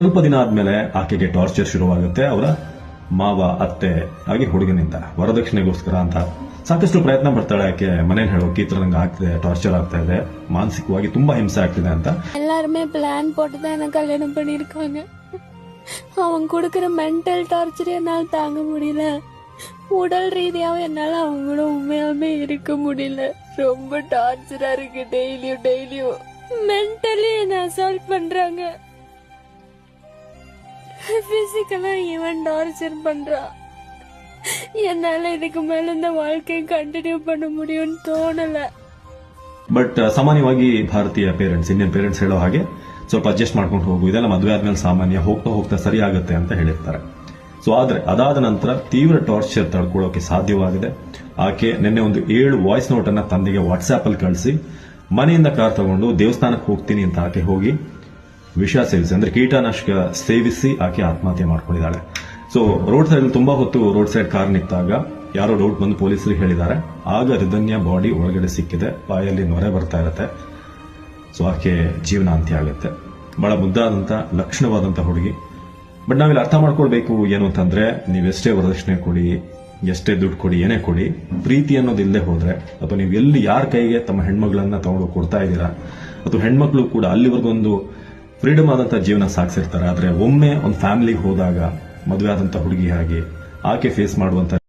ಸ್ವಲ್ಪ ದಿನ ಆದ್ಮೇಲೆ ಆಕೆಗೆ ಟಾರ್ಚರ್ ಶುರುವಾಗುತ್ತೆ ಅವರ ಮಾವ ಅತ್ತೆ ಹಾಗೆ ಹುಡುಗನಿಂದ ವರದಕ್ಷಿಣೆಗೋಸ್ಕರ ಅಂತ ಸಾಕಷ್ಟು ಪ್ರಯತ್ನ ಪಡ್ತಾಳೆ ಆಕೆ ಮನೇಲಿ ಹೇಳೋಕೆ ಈ ತರ ನಂಗೆ ಆಗ್ತಿದೆ ಟಾರ್ಚರ್ ಆಗ್ತಾ ಇದೆ ಮಾನಸಿಕವಾಗಿ ತುಂಬಾ ಹಿಂಸೆ ಆಗ್ತಿದೆ ಅಂತ எல்லாருமே பிளான் போட்டு தான் எனக்கு கல்யாணம் பண்ணியிருக்காங்க அவன் கொடுக்குற மென்டல் டார்ச்சர் என்னால் தாங்க முடியல உடல் ரீதியாவும் என்னால அவங்கள உண்மையாலுமே இருக்க முடியல ரொம்ப டார்ச்சரா இருக்கு டெய்லியும் டெய்லியும் மென்டலி என்ன அசால்ட் பண்றாங்க பிசிக்கலா இவன் டார்ச்சர் பண்றான் என்னால இதுக்கு மேல இந்த வாழ்க்கையை கண்டினியூ பண்ண முடியும்னு தோணல ಬಟ್ ಸಾಮಾನ್ಯವಾಗಿ ಭಾರತೀಯ ಪೇರೆಂಟ್ಸ್ ಇಂಡಿಯನ್ ಪೇರೆಂಟ್ಸ್ ಹೇಳೋ ಹಾಗೆ ಸ್ವಲ್ಪ ಅಡ್ಜಸ್ಟ್ ಮಾಡ್ಕೊಂಡು ಹೋಗು ಇದೆಲ್ಲ ಮದುವೆ ಆದ್ಮೇಲೆ ಸಾಮಾನ್ಯ ಹೋಗ್ತಾ ಹೋಗ್ತಾ ಸರಿ ಆಗುತ್ತೆ ಅಂತ ಹೇಳಿರ್ತಾರೆ ಸೊ ಆದ್ರೆ ಅದಾದ ನಂತರ ತೀವ್ರ ಟಾರ್ಚರ್ ತಡ್ಕೊಳ್ಳೋಕೆ ಸಾಧ್ಯವಾಗಿದೆ ಆಕೆ ನಿನ್ನೆ ಒಂದು ಏಳು ವಾಯ್ಸ್ ನೋಟ್ ಅನ್ನ ತಂದೆಗೆ ವಾಟ್ಸ್ಆಪ್ ಅಲ್ಲಿ ಕಳಿಸಿ ಮನೆಯಿಂದ ಕಾರ್ ತಗೊಂಡು ದೇವಸ್ಥಾನಕ್ಕೆ ಹೋಗ್ತೀನಿ ಅಂತ ಆಕೆ ಹೋಗಿ ವಿಷ ಸೇವಿಸಿ, ಅಂದ್ರೆ ಕೀಟನಾಶಕ ಸೇವಿಸಿ ಆಕೆ ಆತ್ಮಹತ್ಯೆ ಮಾಡ್ಕೊಂಡಿದ್ದಾಳೆ. ಸೊ ರೋಡ್ ಸೈಡ್ ತುಂಬಾ ಹೊತ್ತು ರೋಡ್ ಸೈಡ್ ಕಾರ್ ನಿಂತಾಗ ಯಾರೋ ರೋಡ್ ಬಂದು ಪೊಲೀಸರಿಗೆ ಹೇಳಿದ್ದಾರೆ. ಆಗ ರಿದನ್ಯ ಬಾಡಿ ಒಳಗಡೆ ಸಿಕ್ಕಿದೆ, ಬಾಯಲ್ಲಿ ನೊರೆ ಬರ್ತಾ ಇರುತ್ತೆ. ಸೊ ಆಕೆ ಜೀವನ ಅಂತ್ಯ ಆಗುತ್ತೆ. ಬಹಳ ಮುದ್ದಾದಂತ, ಲಕ್ಷಣವಾದಂತ ಹುಡುಗಿ. ಬಟ್ ನಾವಿಲ್ಲಿ ಅರ್ಥ ಮಾಡ್ಕೊಳ್ಬೇಕು ಏನು ಅಂತಂದ್ರೆ ನೀವೆಷ್ಟೇ ವರದಕ್ಷಿಣೆ ಕೊಡಿ, ಎಷ್ಟೇ ದುಡ್ಡು ಕೊಡಿ, ಏನೇ ಕೊಡಿ, ಪ್ರೀತಿ ಅನ್ನೋದು ಇಲ್ಲದೆ ಹೋದ್ರೆ, ಅಥವಾ ನೀವು ಎಲ್ಲಿ ಯಾರ ಕೈಗೆ ತಮ್ಮ ಹೆಣ್ಮಗಳನ್ನ ತಗೊಂಡು ಕೊಡ್ತಾ ಇದ್ದೀರಾ, ಅಥವಾ ಹೆಣ್ಮಕ್ಳು ಕೂಡ ಅಲ್ಲಿವರೆಗೊಂದು ಫ್ರೀಡಮ್ ಆದಂತ ಜೀವನ ಸಾಗಿಸಿರ್ತಾರೆ. ಆದ್ರೆ ಒಮ್ಮೆ ಒಂದು ಫ್ಯಾಮಿಲಿಗೆ ಹೋದಾಗ ಮದುವೆ ಆದಂತ ಹುಡುಗಿ ಹಾಗೆ ಆಕೆ ಫೇಸ್ ಮಾಡುವಂತ